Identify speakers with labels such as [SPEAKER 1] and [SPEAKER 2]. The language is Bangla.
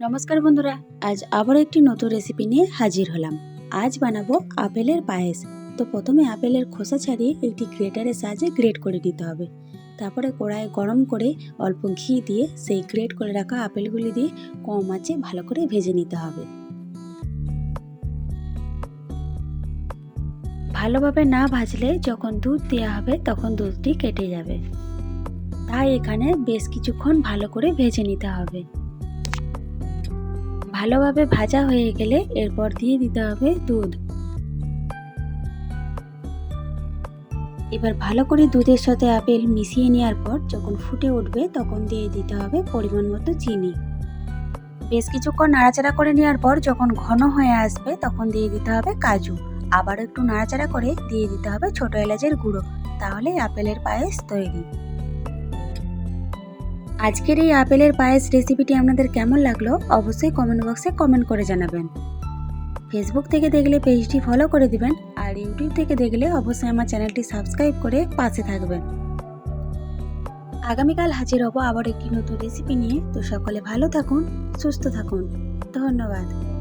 [SPEAKER 1] নমস্কার বন্ধুরা, আজ আবার একটি নতুন রেসিপি নিয়ে হাজির হলাম। আজ বানাবো আপেলের পায়েস। তো প্রথমে আপেলের খোসা ছাড়িয়ে একটি গ্রেটারের সাহায্যে গ্রেট করে দিতে হবে। তারপরে কড়াইয়ে গরম করে অল্প ঘি দিয়ে সেই গ্রেট করে রাখা আপেলগুলি দিয়ে কম আঁচে ভালো করে ভেজে নিতে হবে। ভালোভাবে না ভাজলে যখন দুধ দেওয়া হবে তখন দুধটি কেটে যাবে। তাই এখানে বেশ কিছুক্ষণ ভালো করে ভেজে নিতে হবে। ভালোভাবে ভাজা হয়ে গেলে এরপর দিয়ে দিতে হবে দুধ। এবার ভালো করে দুধের সাথে আপেল মিশিয়ে নেওয়ার পর যখন ফুটে উঠবে তখন দিয়ে দিতে হবে পরিমাণ মতো চিনি। বেশ কিছুক্ষণ নাড়াচাড়া করে নেওয়ার পর যখন ঘন হয়ে আসবে তখন দিয়ে দিতে হবে কাজু। আবার একটু নাড়াচাড়া করে দিয়ে দিতে হবে ছোট এলাচের গুঁড়ো। তাহলে আপেলের পায়েস তৈরি। আজকের এই আপেলের পায়েস রেসিপিটি আপনাদের কেমন লাগল অবশ্যই কমেন্ট বক্সে কমেন্ট করে জানাবেন। ফেসবুক থেকে দেখলে পেজটি ফলো করে দিবেন আর ইউটিউব থেকে দেখলে অবশ্যই আমার চ্যানেলটি সাবস্ক্রাইব করে পাশে থাকবেন। আগামীকাল হাজির হব আবার একটি নতুন রেসিপি নিয়ে। তো সকলে ভালো থাকুন, সুস্থ থাকুন। ধন্যবাদ।